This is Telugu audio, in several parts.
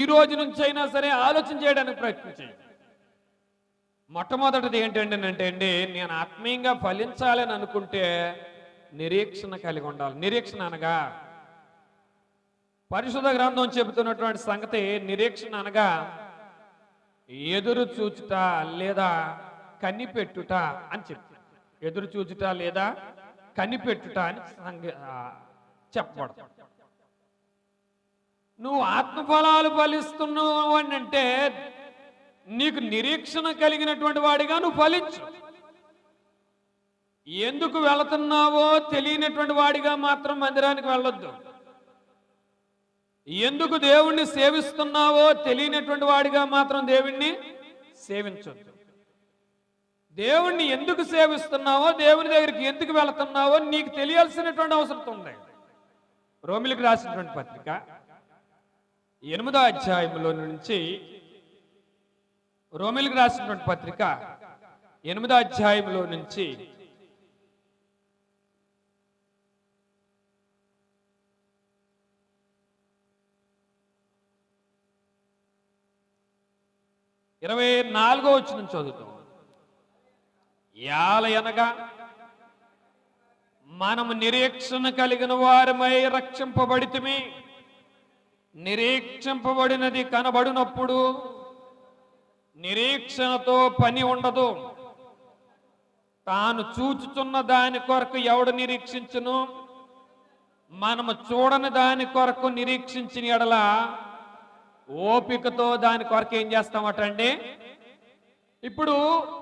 ఈ రోజు నుంచి అయినా సరే ఆలోచన చేయడానికి ప్రయత్నించండి మొట్టమొదటిది ఏంటంటే అంటే అండి నేను ఆత్మీయంగా ఫలించాలని అనుకుంటే నిరీక్షణ కలిగి ఉండాలి. నిరీక్షణ అనగా పరిశుద్ధ గ్రంథం చెబుతున్నటువంటి సంగతి నిరీక్షణ అనగా ఎదురు చూచుట లేదా కనిపెట్టుట అని చెప్తారు ఎదురు చూచుట లేదా కనిపెట్టుట అని సంగ- నువ్వు ఆత్మఫలాలు ఫలిస్తున్నావు అని అంటే నీకు నిరీక్షణ కలిగినటువంటి వాడిగా నువ్వు ఫలించు. ఎందుకు వెళుతున్నావో తెలియనటువంటి వాడిగా మాత్రం మందిరానికి వెళ్ళొద్దు. ఎందుకు దేవుణ్ణి సేవిస్తున్నావో తెలియనటువంటి వాడిగా మాత్రం దేవుణ్ణి సేవించొద్దు. దేవుణ్ణి ఎందుకు సేవిస్తున్నావో దేవుని దగ్గరికి ఎందుకు వెళుతున్నావో నీకు తెలియాల్సినటువంటి అవసరం ఉంది. రోమిలికి రాసినటువంటి పత్రిక ఎనిమిదో అధ్యాయంలో నుంచి రోమిల్కి రాసినటువంటి పత్రిక ఎనిమిదో అధ్యాయంలో నుంచి ఇరవై నాలుగో వచ్చిన చదువుతాం. యాలయనగా మనము నిరీక్షణ కలిగిన వారమై రక్షింపబడితమే. నిరీక్షింపబడినది కనబడినప్పుడు నిరీక్షణతో పని ఉండదు. తాను చూచుచున్న దాని కొరకు ఎవడు నిరీక్షించును? మనము చూడని దాని కొరకు నిరీక్షించిన ఎడల ఓపికతో దాని కొరకు ఏం చేస్తామటండి? ఇప్పుడు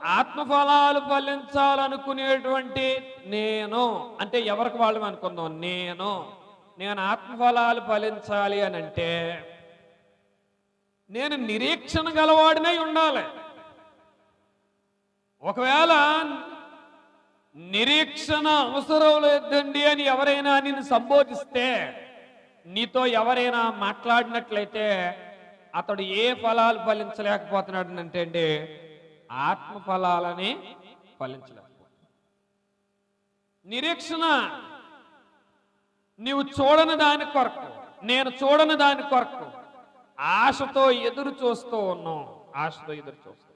ఆత్మఫలాలు ఫలించాలనుకునేటువంటి నేను అంటే ఎవరికి వాళ్ళు అనుకుందాం? నేను. నేను ఆత్మఫలాలు ఫలించాలి అని అంటే నేను నిరీక్షణ గలవాడినై ఉండాలి. ఒకవేళ నిరీక్షణ అవసరం లేదండి అని ఎవరైనా నిన్ను సంబోధిస్తే నీతో ఎవరైనా మాట్లాడినట్లయితే అతడు ఏ ఫలాలు ఫలించలేకపోతున్నాడు అంటే అండి ఆత్మ ఫలాలని ఫలించలేకపోతున్నాడు. నిరీక్షణ నీవు చూడని దాని కొరకు నేను చూడని దాని కొరకు ఆశతో ఎదురు చూస్తూ ఉన్నాం ఆశతో ఎదురు చూస్తూ